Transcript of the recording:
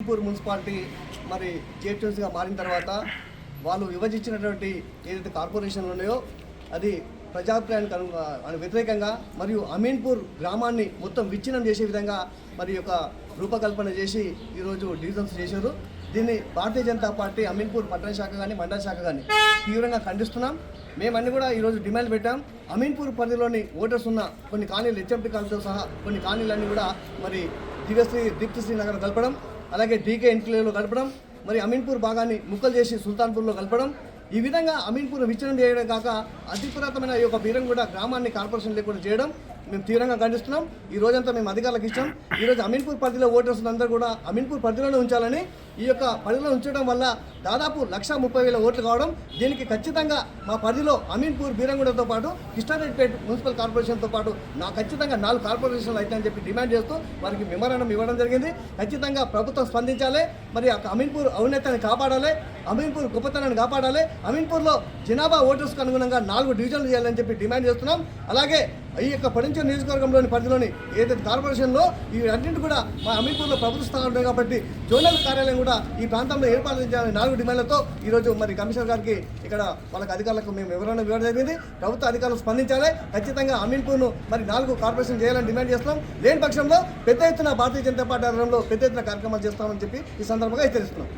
Ameenpur municipality మరి చైర్మన్స్గా మారిన తర్వాత వాళ్ళు విభజించినటువంటి ఏదైతే కార్పొరేషన్లు ఉన్నాయో అది ప్రజాభిప్రాయానికి అను అను- వ్యతిరేకంగా మరియు అమీన్పూర్ గ్రామాన్ని మొత్తం విచ్ఛిన్నం చేసే విధంగా మరి యొక్క రూపకల్పన చేసి ఈరోజు డివిజన్స్ చేశారు. దీన్ని భారతీయ జనతా పార్టీ అమీన్పూర్ పట్టణ శాఖ కానీ మండల శాఖ కానీ తీవ్రంగా ఖండిస్తున్నాం. మేమన్నీ కూడా ఈరోజు డిమాండ్ పెట్టాం. అమీన్పూర్ పరిధిలోని ఓటర్స్ ఉన్న కొన్ని కాలనీలు హెచ్ఎంపీ కాలనీతో సహా కొన్ని కాలనీలన్నీ కూడా మరి దివ్యశ్రీ దీప్తిశ్రీ నగరం కలపడం అలాగే డీకే ఎన్క్లేవ్లో కలపడం మరి అమీన్పూర్ భాగాన్ని ముక్కలు చేసి సుల్తాన్పూర్లో కలపడం. ఈ విధంగా అమీన్పూర్ విచ్ఛిన్నం చేయడం కాక అతి పురాతనమైన ఈ యొక్క వీరం కూడా గ్రామాన్ని కార్పొరేషన్ లేకుండా చేయడం మేము తీవ్రంగా ఖండిస్తున్నాం. ఈ రోజంతా మేము అధికారులకు ఇచ్చాం. ఈరోజు అమీన్పూర్ పరిధిలో ఓటర్స్ అందరూ కూడా అమీన్పూర్ పరిధిలోనే ఉంచాలని ఈ యొక్క పరిధిలో ఉంచడం వల్ల దాదాపు లక్ష ముప్పై వేల ఓట్లు కావడం దీనికి ఖచ్చితంగా మా పరిధిలో అమీన్పూర్ బీరంగూడతో పాటు కృష్ణారెడ్డిపేట మున్సిపల్ కార్పొరేషన్తో పాటు నా ఖచ్చితంగా నాలుగు కార్పొరేషన్లు అయితే అని చెప్పి డిమాండ్ చేస్తూ వారికి మెమరాండం ఇవ్వడం జరిగింది. ఖచ్చితంగా ప్రభుత్వం స్పందించాలి. మరి అమీన్పూర్ ఔన్నత్యాన్ని కాపాడాలి. అమీన్పూర్ గొప్పతనాన్ని కాపాడాలి. అమీన్పూర్లో జనాభా ఓటర్స్కు అనుగుణంగా నాలుగు డివిజన్లు చేయాలని చెప్పి డిమాండ్ చేస్తున్నాం. అలాగే ఈ యొక్క పడించే నియోజకవర్గంలోని పరిధిలోని ఏదైతే కార్పొరేషన్లో ఈ అన్నింటి కూడా మా అమీన్పూర్లో ప్రభుత్వ స్థానాలు ఉన్నాయి కాబట్టి జోనల్ కార్యాలయం కూడా ఈ ప్రాంతంలో ఏర్పాటు చేయాలని నాలుగు డిమాండ్లతో ఈరోజు మరి కమిషనర్ గారికి ఇక్కడ వాళ్ళకి అధికారులకు మేము వివరణ ఇవ్వడం జరిగింది. ప్రభుత్వ అధికారులు స్పందించాలి. ఖచ్చితంగా అమీన్పూర్ను మరి నాలుగు కార్పొరేషన్ చేయాలని డిమాండ్ చేస్తున్నాం. లేని పక్షంలో పెద్ద ఎత్తున భారతీయ జనతా పార్టీ ఆధ్వర్యంలో పెద్ద ఎత్తున కార్యక్రమాలు చేస్తామని చెప్పి ఈ సందర్భంగా హెచ్చరిస్తున్నాం.